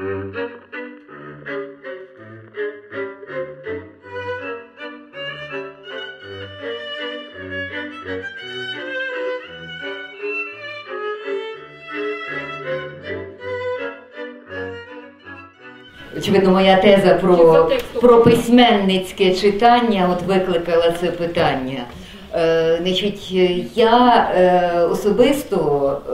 Очевидно, моя теза про, про письменницьке читання от викликала це питання. Е, значить, я е, особисто е,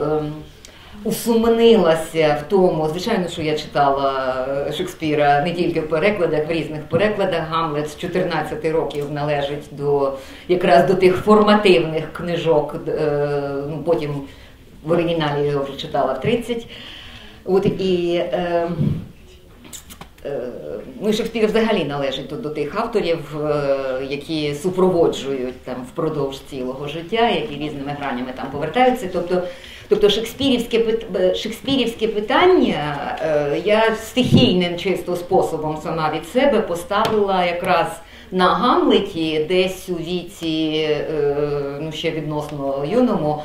усумнилася в тому, звичайно, що я читала Шекспіра не тільки в перекладах, в різних перекладах. Гамлет з 14 років належить до якраз до тих формативних книжок. Е, ну, потім в оригіналі я його вже читала в 30. От і е, Е, ну, Шекспір взагалі належить до тих авторів, е, які супроводжують там впродовж цілого життя, які різними гранями там повертаються. Тобто, тобто шекспірівське е, шекспірівське питання я стихійним чисто способом сама від себе поставила якраз на Гамлеті, десь у віці, ну ще відносно юному.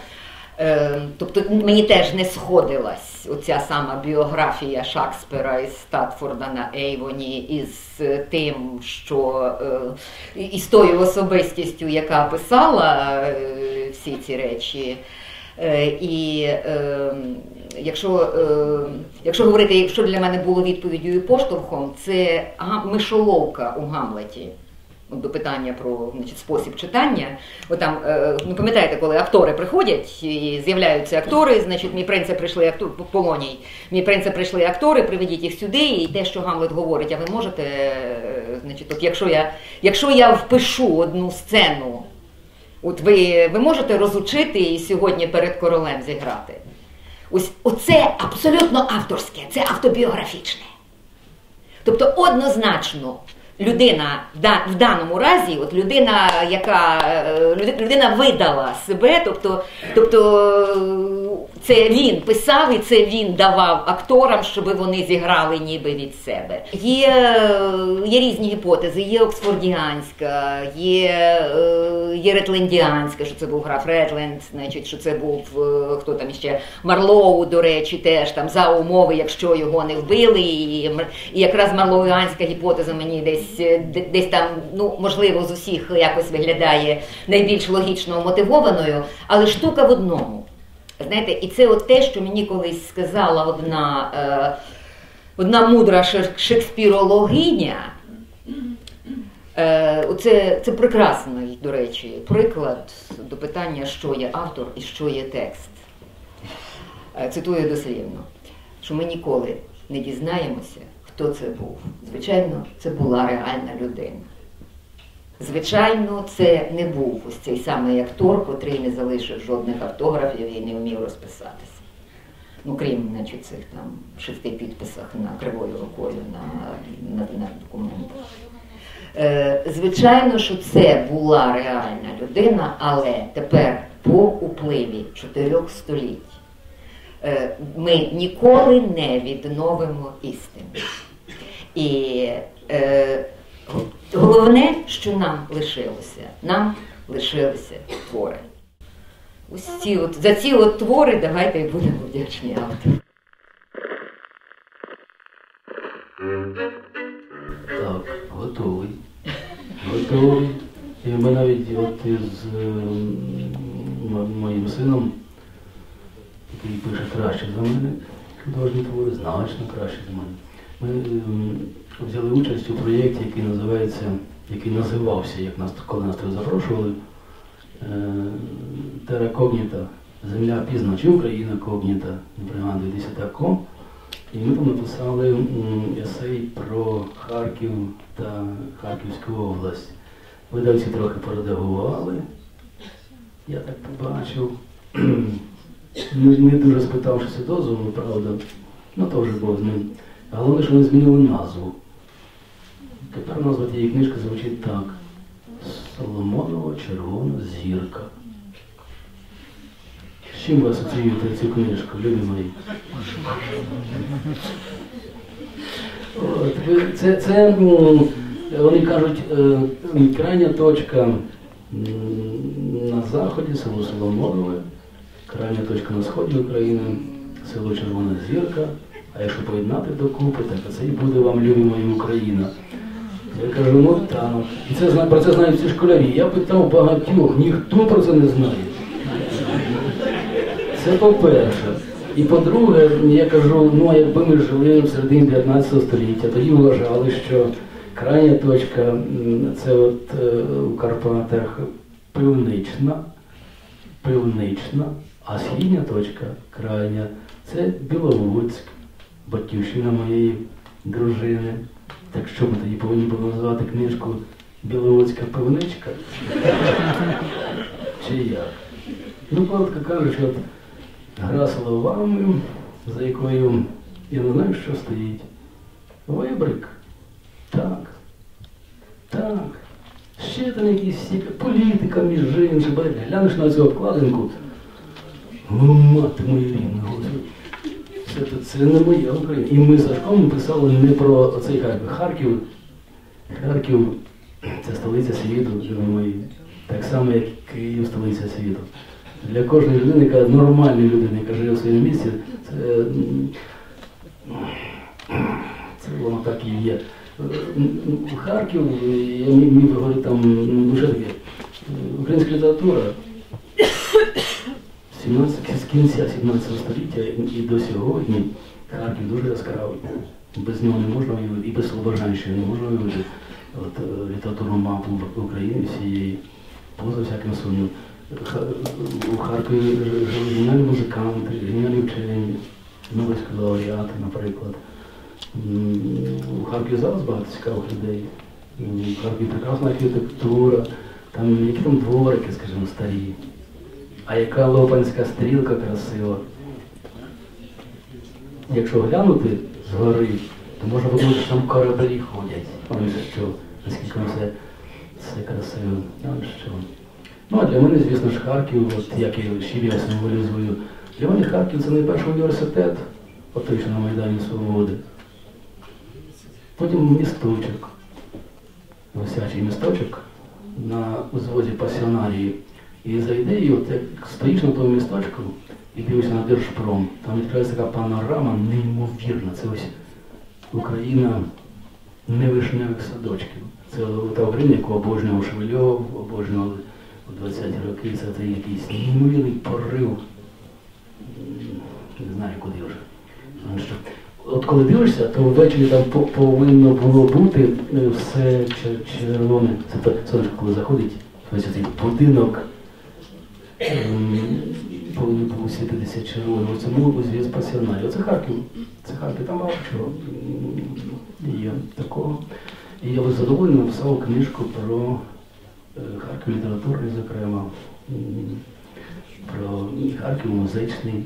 Тобто мені теж не сходилась оця сама біографія Шекспіра із Статфорда на Ейвоні, із е, тим, що е, із тою особистістю, яка писала е, всі ці речі. І е, якщо е, якщо говорити, якщо для мене було відповіддю і поштовхом, це мишоловка у Гамлеті до питання про значить, спосіб читання. От там, е, ну пам'ятаєте, коли актори приходять і з'являються актори, значить, мій принцип прийшли актори полоній. Мій принцип прийшли актори, приведіть їх сюди, і те, що Гамлет говорить, а ви можете, е, значить, от якщо я якщо я впишу одну сцену, от ви, ви можете розучити і сьогодні перед королем зіграти. Ось оце абсолютно авторське, це автобіографічне. Тобто однозначно людина в даному разі, от людина, яка е, людина видала себе, тобто, тобто це він писав і це він давав акторам, щоб вони зіграли ніби від себе. Є є різні гіпотези, є Оксфордіанська, є е, є Ретлендіанська, що це був граф Ретленд, значить, що це був е, хто там іще Марлоу, до речі, теж там за умови, якщо його не вбили. І, і якраз Марлоуанська гіпотеза мені десь десь там, ну можливо, з усіх якось виглядає найбільш логічно мотивованою, але штука в одному. Знаєте, І це от те, що мені колись сказала одна е, одна мудра шекспірологиня. Е, це, це прекрасний, до речі, приклад до питання, що є автор і що є текст. Е, цитую дослівно, що ми ніколи не дізнаємося, хто це був. Звичайно, це була реальна людина. Звичайно, це не був ось цей самий актор, котрий не залишив жодних автографів і не вмів розписатися. Ну, крім значить, цих там шести підписах на кривою рукою на, на, на документах. Е, Звичайно, що це була реальна людина, але тепер по upливі чотирьох століть е, ми ніколи не відновимо істину. І е, Головне, що нам лишилося, нам лишилися твори. Ось ці от, За ці от твори давайте і будемо вдячні автору. Так, готовий. Готовий. І ми навіть от із моїм сином, який пише краще за мене, художні твори, значно краще за мене. Ми взяли участь у проєкті, який називається, який називався, як нас коли нас запрошували, Тера Когніта, Земля пізна чи Україна Когніта, не пригадую, десятаком. І ми там написали есей про Харків та Харківську область. Видавці трохи поредагували. Я так побачив. Не дуже спитавшися дозволу, правда, ну то вже Бог з ним. Головне, що вони змінили назву. Тепер назва тієї книжки звучить так. Соломонова червона зірка. З чим ви асоціюєте цю книжку, любі мої? Це, це вони кажуть, е, крайня точка на заході, село Соломонове, крайня точка на сході України, село Червона Зірка, А якщо поєднати докупи, так це і буде вам любі моя Україна. Я кажу, ну так. І це про це знають всі школярі. Я питав багатьох, ніхто про це не знає. Це по-перше. І по-друге, я кажу, ну якби ми жили в середині 19 століття, тоді вважали, що крайня точка це от е, у Карпатах пивнична, пивнична, а східня точка крайня це Біловодськ, батьківщина моєї дружини. Так що ми тоді повинні були назвати книжку Біловодська пивничка? Чи як? Ну, коротко кажучи, от гра словами, за якою я не знаю, що стоїть. Вибрик. Так. Так. Ще там якісь всі політика між іншим. Глянеш на цю обкладинку. Мати рідна, Господи. Це, не моя Україна. І ми з Сашком писали не про цей Харків. Харків, Харків це столиця світу, мої. Так само, як Київ столиця світу. Для кожної людини, яка нормальної людини, яка живе в своєму місці, це, це воно так і є. Харків, я міг говорити там дуже таке. Українська література 17, з кінця 17 століття і до сьогодні Харків дуже яскравий. Без нього не можна уявити, і без Слобожанщини не можна уявити от, е, літературну мапу України всієї, поза всяким сумнівом. У Харкові жили геніальні музиканти, геніальні вчені, Нобелівські лауреати, наприклад. У Харкові зараз багато цікавих людей. У Харкові прекрасна архітектура, там які там дворики, скажімо, старі. А яка лопанська стрілка красива. Якщо глянути згори, то можна подумати, що там кораблі ходять. Ось що, наскільки все, все красиво. Ось що. Ну, а для мене, звісно ж, Харків, от як я ще я символізую, для мене Харків це найперший університет, от той, що на Майдані Свободи. Потім місточок, висячий місточок на узвозі пасіонарії. І за ідеєю, от як стоїш на тому місточку і дивишся на Держпром, там відкривається така панорама неймовірна. Це ось Україна невишневих садочків. Це та Україна, яку обожнював Шевельов, обожнювали у 20-ті роки, це, це якийсь неймовірний порив. Не знаю, куди вже. От коли дивишся, то ввечері там повинно було бути е, все червоне. Це сонечко, коли заходить, ось цей будинок повинен був світитися червоним. У цьому зв'яз пасіонарі. Оце Харків. Це Харків, там багато чого є такого. І я задоволений написав книжку про е, Харків літературний, зокрема, про Харків музичний.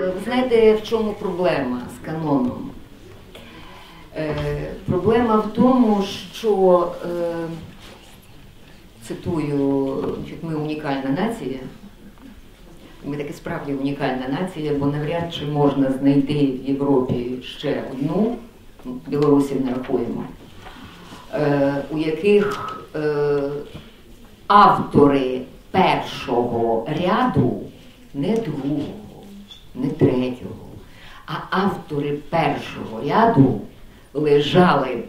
Ви знаєте, в чому проблема з каноном? Е, проблема в тому, що, е, цитую, ми унікальна нація. Ми таки справді унікальна нація, бо навряд чи можна знайти в Європі ще одну, білорусів не рахуємо, е, у яких автори першого ряду, не другого, не третього, а автори першого ряду лежали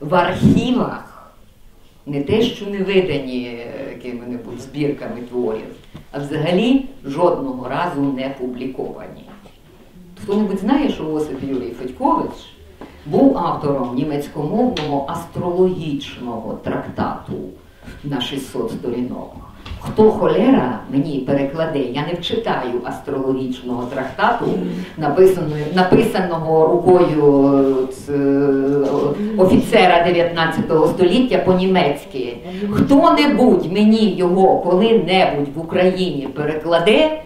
в архівах, не те, що не видані якими-небудь збірками творів, а взагалі жодного разу не публіковані. Хто-небудь знає, що Осип Юрій Федькович був автором німецькомовного астрологічного трактату на 600 сторінок. Хто холера мені перекладе, я не вчитаю астрологічного трактату, написаного, написаного рукою е, офіцера 19 століття по-німецьки. Хто-небудь мені його коли-небудь в Україні перекладе,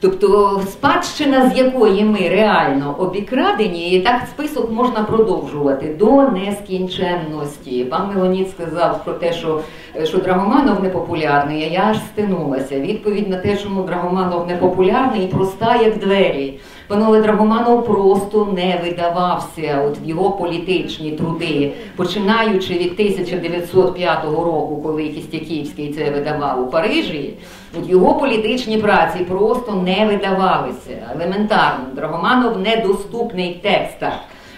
Тобто спадщина, з якої ми реально обікрадені, і так список можна продовжувати до нескінченності. Пан Мелонід сказав про те, що що Драгоманов не популярний, а я аж стинулася. Відповідь на те, чому Драгоманов не популярний, проста, як двері. Панове Драгоманов просто не видавався от в його політичні труди, починаючи від 1905 року, коли Кістяківський це видавав у Парижі. От його політичні праці просто не видавалися. Елементарно, Драгоманов недоступний текстах.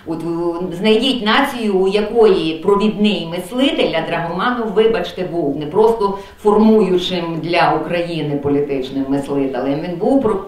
От знайдіть націю, у якої провідний мислитель а Драгоманов, вибачте, був не просто формуючим для України політичним мислителем. Він був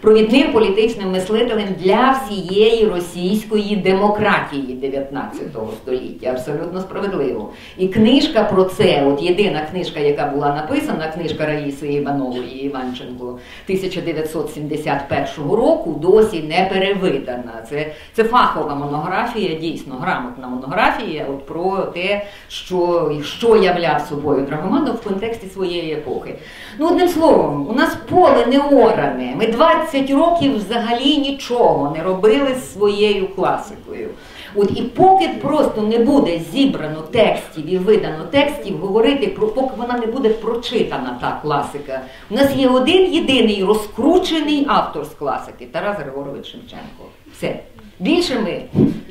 провідним політичним мислителем для всієї російської демократії 19 століття. Абсолютно справедливо. І книжка про це, от єдина книжка, яка була написана, книжка Раїси Іванової Іванченко 1971 року, досі не перевидана. Це, Це фахова монографія монографія, дійсно грамотна монографія от про те, що що являв собою Драгоманов в контексті своєї епохи. Ну, одним словом, у нас поле не оране. Ми 20 років взагалі нічого не робили з своєю класикою. От і поки просто не буде зібрано текстів і видано текстів, говорити про поки вона не буде прочитана та класика. У нас є один єдиний розкручений автор з класики Тарас Григорович Шевченко. Все. Більше ми,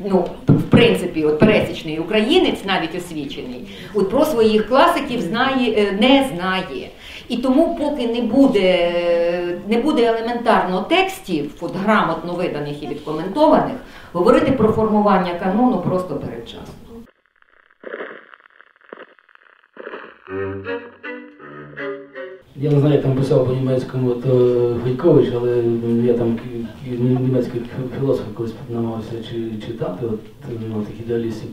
ну, в принципі, от пересічний українець, навіть освічений, от про своїх класиків знає, е, не знає. І тому, поки не буде не буде елементарно текстів, от грамотно виданих і відкоментованих, говорити про формування канону просто передчасно. Я не знаю, там писав по-німецькому то Гайкович, але я там німецьких філософів колись намагався читати, от, ну, тих ідеалістів.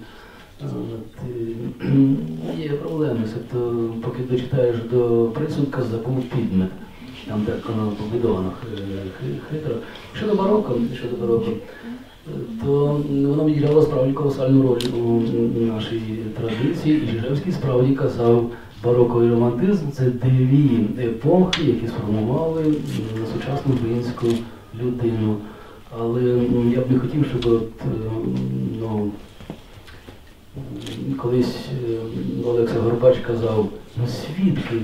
От, Є проблеми, тобто поки дочитаєш до присудка, забув підмет. Там так воно побудовано хитро. Щодо бароко, щодо бароко, то воно відіграло справді колосальну роль у нашій традиції, і Жижевський справді казав. Бароко і романтизм це дві епохи, які сформували сучасну українську людину. Але я б не хотів, щоб от, е, ну, колись е, Олекса Горбач казав, ну свідки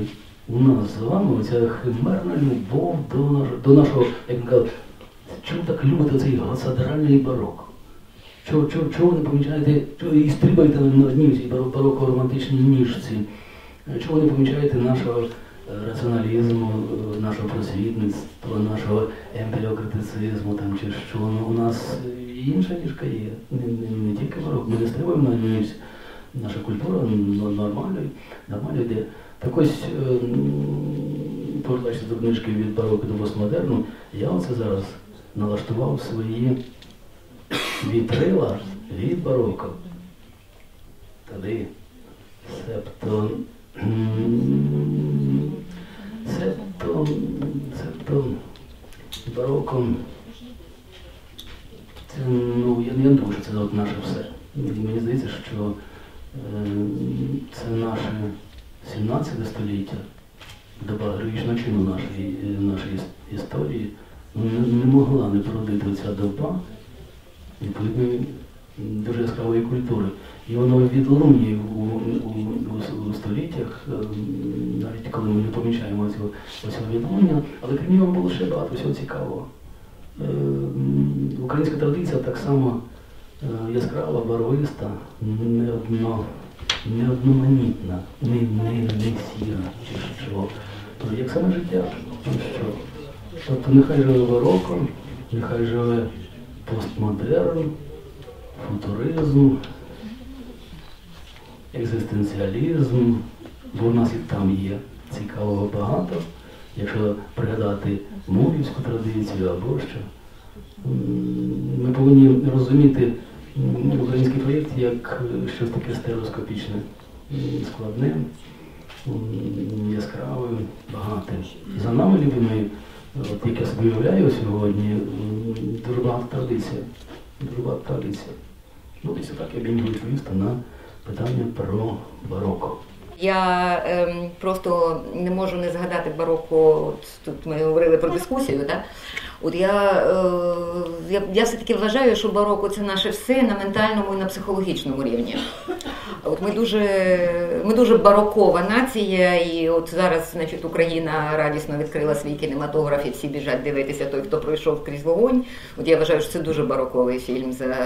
у нас з вами ця химерна любов до нашого, до нашого як він казав, чому так любите цей госадральний барок? Чого, чого, чого не помічаєте, чого і стрибаєте на одній цій бароко-романтичній ніжці? Чого ви не помічаєте нашого е, раціоналізму, е, нашого просвітництва, нашого емпеліокритицизму там чи що ну, у нас інша ніжка є. Не, не, не тільки ворог, ми не стримуємо на ніж. Наша культура нормально, нормально йде. Так ось, е, повертаючись до книжки від бароко до постмодерну, я оце зараз налаштував свої вітрила від бароко. Тоді, себто Цебто, цебто бароком. Це, ну, я не думаю, що це от наше все. Мені здається, що е, це наше 17 століття, доба героїчного чину нашої нашої історії, ну, не, не могла не породити ця доба відповідної дуже яскравої культури. І воно відлунює у, у, у, у століттях, е, навіть коли ми не помічаємо цього, цього відлуння, але крім нього було ще багато всього цікавого. Е, українська традиція так само е, яскрава, барвиста, не одно, не одноманітна, не, не, сіра чи що. Як саме життя. Що? Тобто нехай живе бароко, нехай живе постмодерн, футуризм екзистенціалізм, бо в нас і там є цікавого багато. Якщо пригадати мовівську традицію або що, ми повинні розуміти український проєкт як щось таке стереоскопічне, складне, яскраве, багате. За нами любими, от як я собі уявляю сьогодні, дуже багато традиція. Дуже багато традиція. Ну, десь так я міг відповісти на питання про бароко. Я ем, просто не можу не згадати бароко. От Тут ми говорили про дискусію. Да? От я, е, я, я все-таки вважаю, що бароко це наше все на ментальному і на психологічному рівні. От ми дуже ми дуже барокова нація, і от зараз, значить, Україна радісно відкрила свій кінематограф і всі біжать дивитися той, хто пройшов крізь вогонь. От я вважаю, що це дуже бароковий фільм за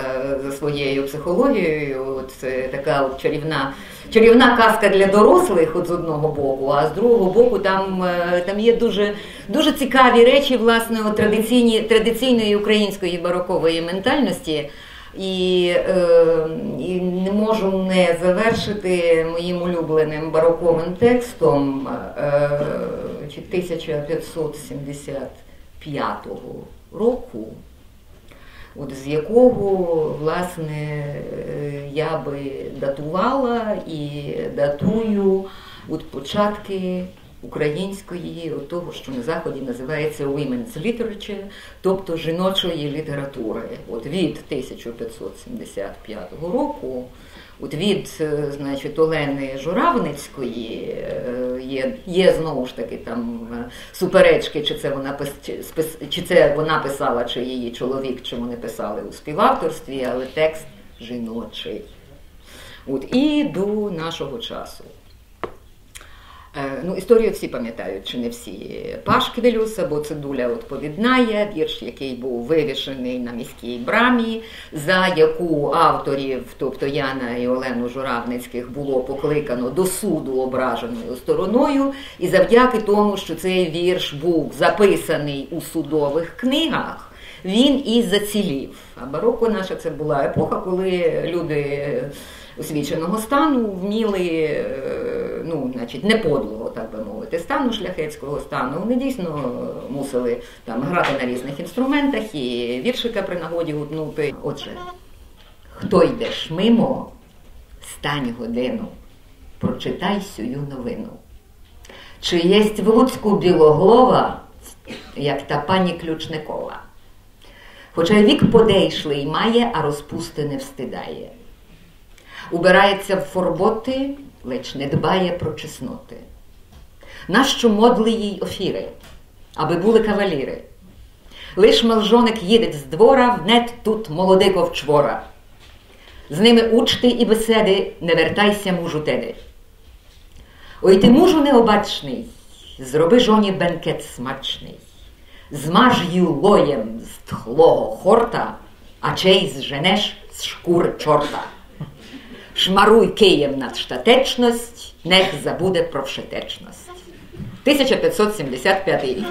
за своєю психологією. От Це така от чарівна чарівна казка для дорослих, от з одного боку, а з другого боку, там е, там є дуже дуже цікаві речі, власне, от традиційні традиційної української барокової ментальності. І е, і не можу не завершити моїм улюбленим бароковим текстом е, 1575 року, от з якого власне я би датувала і датую от початки української, того, що на заході називається women's literature, тобто жіночої літератури. От від 1575 року, от від значить, Олени Журавницької є є знову ж таки там суперечки, чи це вона чи це вона писала, чи її чоловік, чи вони писали у співавторстві, але текст жіночий. От, І до нашого часу. Ну, Історію всі пам'ятають, чи не всі. Пашквілюса, бо це дуля відповідає, вірш, який був вивішений на міській брамі, за яку авторів, тобто Яна і Олену Журавницьких, було покликано до суду ображеною стороною. І завдяки тому, що цей вірш був записаний у судових книгах, він і зацілів. А бароко наша це була епоха, коли люди освіченого стану вміли, е, ну, значить, не подлого, так би мовити, стану шляхетського стану. Вони дійсно мусили там грати на різних інструментах і віршика при нагоді гутнути. Отже, хто йдеш мимо, стань годину, прочитай сюю новину. Чи єсть в Луцьку білоглова, як та пані Ключникова? Хоча вік подейшлий має, а розпусти не встидає убирається в форботи, ледь не дбає про чесноти. Нащо модли їй офіри, аби були каваліри? Лиш мелжоник їде з двора, внет тут молодико вчвора. З ними учти і беседи, не вертайся мужу теди. Ой ти мужу необачний, зроби жоні бенкет смачний, змаж ю лоєм з тхлого хорта, а чей зженеш з шкури чорта. Шмаруй Києм над штатечність, нех забуде про вшетечність. 1575 рік.